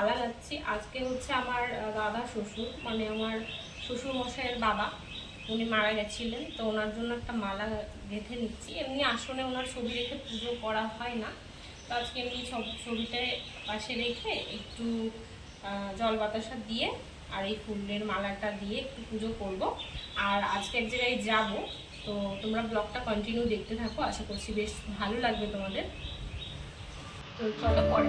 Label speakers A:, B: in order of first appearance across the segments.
A: মালা যাচ্ছি। আজকে হচ্ছে আমার দাদা শ্বশুর মানে আমার শ্বশুর মশাইয়ের বাবা। উনি মারা গেছিলেন, তো ওনার জন্য একটা মালা গেঁথে নিচ্ছি। এমনি আসনে ওনার ছবি রেখে পুজো করা হয় না। তো আজকে এমনি সব ছবিটা পাশে রেখে একটু জল বাতাসা দিয়ে আর এই ফুলের মালাটা দিয়ে একটু পুজো করব। আর আজকে এক জায়গায় যাব। তো তোমরা ব্লগটা কন্টিনিউ দেখতে থাকো। আশা করছি বেশ ভালো লাগবে তোমাদের। তো চলো পরে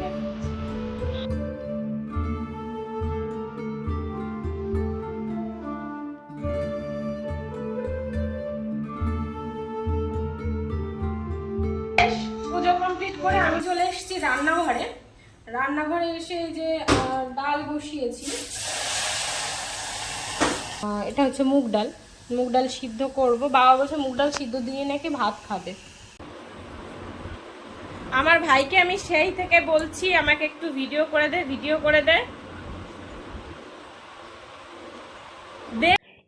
A: করে আমি চলে এসেছি রান্নাঘরে। রান্নাঘরে এসে যে ডাল বসিয়েছি। এটা হচ্ছে মুগ ডাল। মুগ ডাল সিদ্ধ করব। বাবা বলছে মুগ ডাল সিদ্ধ দিয়ে নাকি ভাত খাবে। আমার ভাইকে আমি সেই থেকে বলছি, আমাকে একটু ভিডিও করে দে ভিডিও করে দে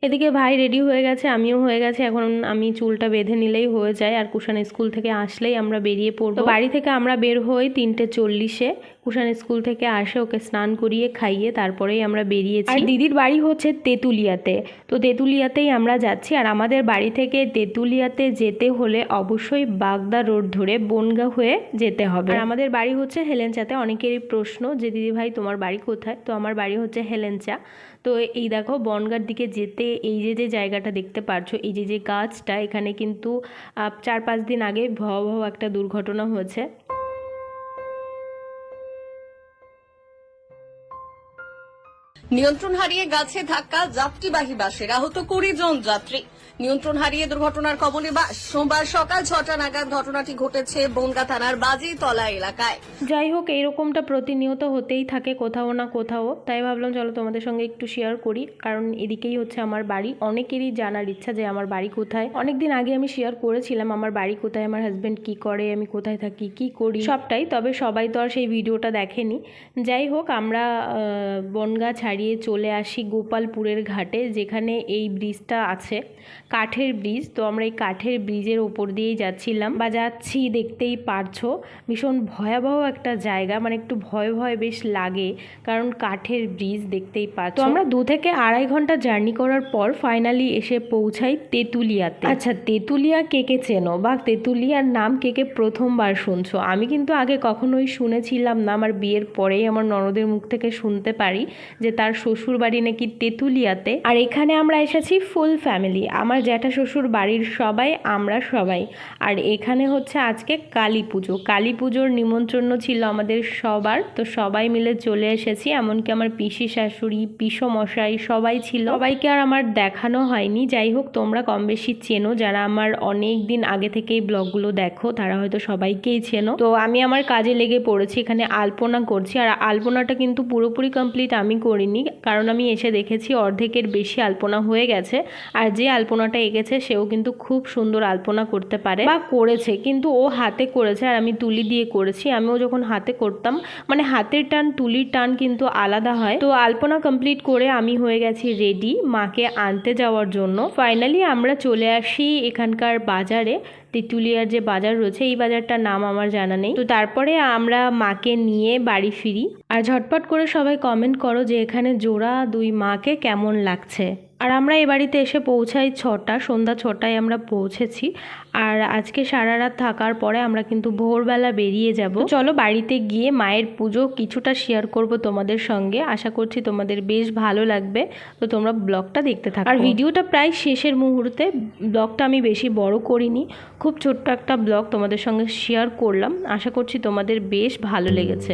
B: এদিকে ভাই রেডি হয়ে গেছে, আমিও হয়ে গেছে। এখন আমি চুলটা বেঁধে নিলেই হয়ে যায়। আর কুষাণ স্কুল থেকে আসলেই আমরা বেরিয়ে পড়ব। বাড়ি থেকে আমরা বের হই তিনটে চল্লিশে। কুষাণ স্কুল থেকে আসে ওকে স্নান করিয়ে, খাইয়ে তারপরেই আমরা বেরিয়েছি। দিদির বাড়ি হচ্ছে তেঁতুলিয়াতে। তো তেঁতুলিয়াতেই আমরা যাচ্ছি। আর আমাদের বাড়ি থেকে তেঁতুলিয়াতে যেতে হলে অবশ্যই বাগদা রোড ধরে বনগা হয়ে যেতে হবে। আর আমাদের বাড়ি হচ্ছে হেলেঞ্চাতে। অনেকেরই প্রশ্ন যে, দিদি ভাই, তোমার বাড়ি কোথায়? তো আমার বাড়ি হচ্ছে হেলেঞ্চা। তো এই দেখো, বনগার দিকে যেতে এই যে যে জায়গাটা দেখতে পারছ, এই যে যে গাছটা, এখানে কিন্তু চার পাঁচ দিন আগে ভয়াবহ একটা দুর্ঘটনা হয়েছে।
C: নিয়ন্ত্রণ হারিয়ে গাছে ধাক্কা, যাত্রীবাহী বাসের আহত কুড়ি জন যাত্রী। নিয়ন্ত্রণ হারিয়ে দুর্ঘটনার কবলে বা সোমবার সকাল ছটা নাগাদ ঘটনাটি ঘটেছে বনগা থানার বাজিতলা এলাকায়।
B: যাই হোক, এইরকমটা প্রতিনিয়ত হতেই থাকে কোথাও না কোথাও। তাই ভাবলাম, চলো তোমাদের সঙ্গে একটু শেয়ার করি। কারণ এদিকেই হচ্ছে আমার বাড়ি। অনেকেরই জানার ইচ্ছা যে আমার বাড়ি কোথায়। অনেকদিন আগে আমি শেয়ার করেছিলাম, আমার বাড়ি কোথায়, আমার হাজব্যান্ড কি করে, আমি কোথায় থাকি, কি করি। সবটাই, তবে সবাই তো আর সেই ভিডিওটা দেখেনি। যাই হোক, আমরা বনগা ছাড়িয়ে চলে আসি গোপালপুরের ঘাটে, যেখানে এই ব্রিজটা আছে। কাঠের ব্রিজ তো আমরা এই কাঠের ব্রিজের ওপর দিয়েই যাচ্ছিলাম। বা যাচ্ছি দেখতেই পারছ ভীষণ ভয়াবহ একটা জায়গা মানে একটু ভয় ভয় বেশ লাগে কারণ কাঠের ব্রিজ দেখতেই পাচ্ছ। তো আমরা দু থেকে আড়াই ঘণ্টা জার্নি করার পর ফাইনালি এসে পৌঁছাই তেঁতুলিয়াতে। আচ্ছা তেঁতুলিয়া কে কে চেনো? বা তেঁতুলিয়ার নাম কে কে প্রথমবার শুনছো? আমি কিন্তু আগে কখনোই শুনেছিলাম না আমার বিয়ের পরেই আমার ননদের মুখ থেকে শুনতে পারি যে তার শ্বশুর বাড়ি নাকি তেঁতুলিয়াতে। আর এখানে আমরা এসেছি ফুল ফ্যামিলি আমার জ্যাঠা শ্বশুর বাড়ির সবাই, আমরা সবাই। আর এখানে হচ্ছে আজকে কালী পুজো। কালী পুজোর নিমন্ত্রণ ছিল আমাদের সবার, তো সবাই মিলে চলে এসেছি। এমনকি আমার পিসি শাশুড়ি, পিসো মশাই সবাই ছিল। সবাইকে আর আমার দেখানো হয়নি। যাই হোক, তোমরা কম বেশি চেনো। যারা আমার অনেক দিন আগে থেকেই ব্লগগুলো দেখো, তারা হয়তো সবাইকেই চেনো। তো আমি আমার কাজে লেগে পড়েছি, এখানে আলপনা করছি। আর আলপনাটা কিন্তু পুরোপুরি কমপ্লিট আমি করিনি। কারণ আমি এসে দেখেছি অর্ধেকের বেশি আলপনা হয়ে গেছে। আর যে আলপনাটা এঁকেছে, সেও কিন্তু খুব সুন্দর আলপনা করতে পারে বা করেছে, কিন্তু ও হাতে করেছে আর আমি তুলি দিয়ে করেছি। আমিও যখন হাতে করতাম মানে হাতের টান, তুলির টান কিন্তু আলাদা হয়। তো আলপনা কমপ্লিট করে আমি হয়ে গেছি রেডি মাকে আনতে যাওয়ার জন্য। ফাইনালি আমরা চলে আসি এখানকার বাজারে, তেঁতুলিয়ার যে বাজার রয়েছে, এই বাজারটার নাম আমার জানা নেই। তো তারপরে আমরা মাকে নিয়ে বাড়ি ফিরি। আর ঝটপট করে সবাই কমেন্ট করো যে এখানে জোড়া দুই মাকে কেমন লাগছে। আর আমরা এ বাড়িতে এসে পৌঁছাই ছটা, সন্ধ্যা ছটায় আমরা পৌঁছেছি। আর আজকে সারা রাত থাকার পরে আমরা কিন্তু ভোরবেলা বেরিয়ে যাব। চলো বাড়িতে গিয়ে মায়ের পুজো কিছুটা শেয়ার করব তোমাদের সঙ্গে। আশা করছি তোমাদের বেশ ভালো লাগবে। তো তোমরা ব্লগটা দেখতে থাকো। আর ভিডিওটা প্রায় শেষের মুহূর্তে, ব্লগটা আমি বেশি বড় করিনি, খুব ছোট্ট একটা ব্লগ তোমাদের সঙ্গে শেয়ার করলাম। আশা করছি তোমাদের বেশ ভালো লেগেছে।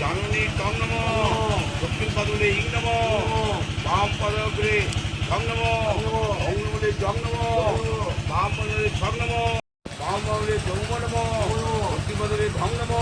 D: জাননী তম নম দক্ষিণ পাদুলে ইং নম বাম পদগ্রে ছং নম অঙ্গুলে জং নম বাম পদরে ছং নম বাম পদরে যৌম নম দক্ষিণ পাদুলে ঘং নম